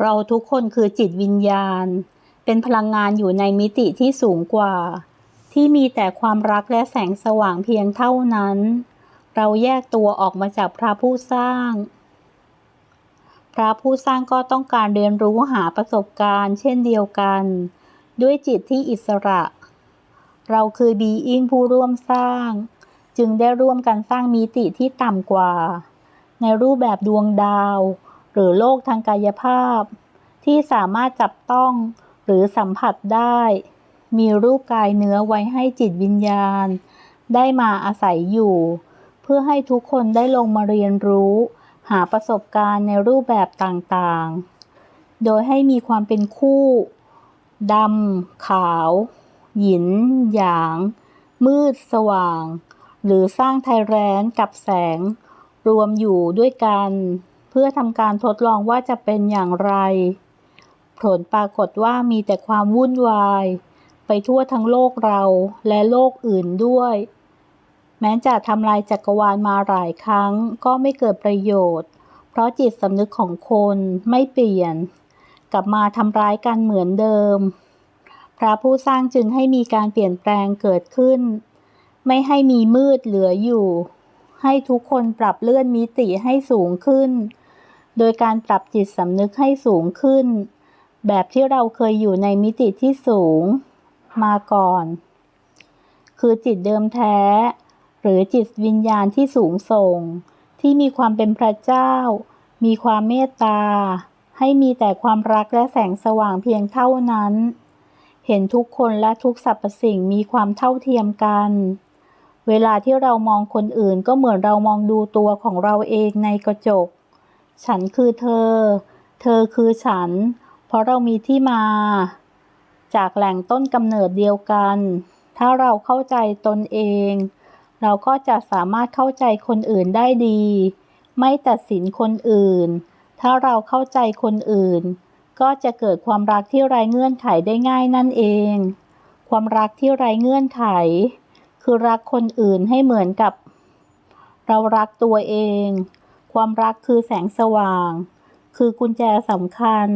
เราทุกคนคือจิตวิญญาณ เป็นพลังงานอยู่ในมิติที่สูงกว่า ที่มีแต่ความรักและแสงสว่างเพียงเท่านั้น เราแยกตัวออกมาจากพระผู้สร้าง พระผู้สร้างก็ต้องการเรียนรู้หาประสบการณ์ เช่นเดียวกัน ด้วยจิตที่อิสระ เราคือบีอิงผู้ร่วมสร้าง จึงได้ร่วมกันสร้างมิติที่ต่ำกว่า ในรูปแบบดวงดาว หรือโลกทางกายภาพ ที่สามารถจับต้องหรือสัมผัสได้ มีรูปกายเนื้อไว้ให้จิตวิญญาณ ได้มาอาศัยอยู่ เพื่อให้ทุกคนได้ลงมาเรียนรู้ หาประสบการณ์ในรูปแบบต่างๆ โดยให้มีความเป็นคู่ดำขาว หยิน หยาง มืดสว่าง หรือสร้างไทยแรนกับแสง รวมอยู่ด้วยกัน เพื่อทำการทดลองว่าจะเป็นอย่างไร ผลปรากฏว่ามีแต่ความวุ่นวาย ไปทั่วทั้งโลกเราและโลกอื่นด้วย แม้จะทำลายจักรวาลมาหลายครั้งก็ไม่เกิดประโยชน์ เพราะจิตสำนึกของคนไม่เปลี่ยน กลับมาทำร้ายกันเหมือนเดิม พระผู้สร้างจึงให้มีการเปลี่ยนแปลงเกิดขึ้น ไม่ให้มีมืดเหลืออยู่ให้ทุกคนปรับเลื่อนมิติให้สูงขึ้น โดยการปรับจิตสำนึกให้สูงขึ้น แบบที่เราเคยอยู่ในมิติที่สูงมาก่อน คือจิตเดิมแท้ หรือจิตวิญญาณที่สูงส่ง ที่มีความเป็นพระเจ้า มีความเมตตา ให้มีแต่ความรักและแสงสว่างเพียงเท่านั้น เห็นทุกคนและทุกสรรพสิ่งมีความเท่าเทียมกัน เวลาที่เรามองคนอื่นก็เหมือนเรามองดูตัวของเราเองในกระจก ฉันคือเธอ เธอคือฉัน เพราะเรามีที่มา จากแหล่งต้นกำเนิดเดียวกัน ถ้าเราเข้าใจตนเอง เราก็จะสามารถเข้าใจคนอื่นได้ดี ไม่ตัดสินคนอื่น ถ้าเราเข้าใจคนอื่น ก็จะเกิดความรักที่ไร้เงื่อนไขได้ง่ายนั่นเอง ความรักที่ไร้เงื่อนไข คือรักคนอื่นให้เหมือนกับ เรารักตัวเอง ความรักคือแสงสว่าง คือกุญแจสำคัญ